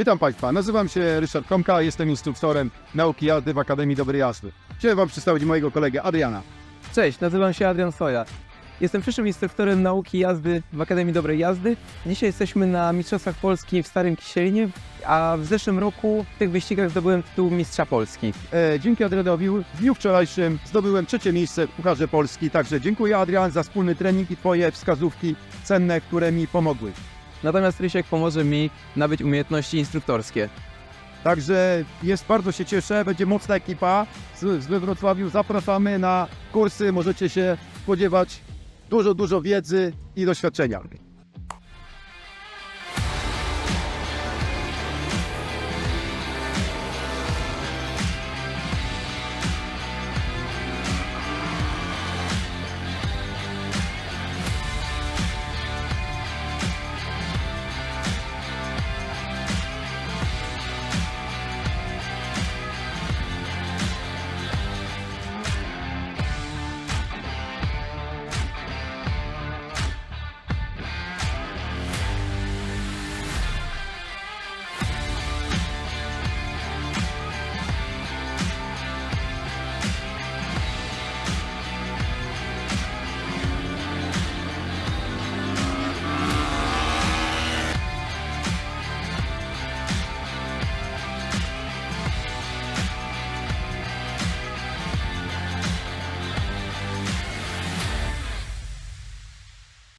Witam Państwa, nazywam się Ryszard Komka, jestem instruktorem nauki jazdy w Akademii Dobrej Jazdy. Chciałem Wam przedstawić mojego kolegę Adriana. Cześć, nazywam się Adrian Soja. Jestem przyszłym instruktorem nauki jazdy w Akademii Dobrej Jazdy. Dzisiaj jesteśmy na Mistrzostwach Polski w Starym Kisielinie, a w zeszłym roku w tych wyścigach zdobyłem tytuł Mistrza Polski. E, dzięki Adrianowi w dniu wczorajszym zdobyłem trzecie miejsce w Pucharze Polski, także dziękuję Adrian za wspólny trening i Twoje wskazówki cenne, które mi pomogły. Natomiast Rysiek pomoże mi nabyć umiejętności instruktorskie. Także jest, bardzo się cieszę, będzie mocna ekipa z, z we Wrocławiu. Zapraszamy na kursy, możecie się spodziewać dużo, dużo wiedzy i doświadczenia.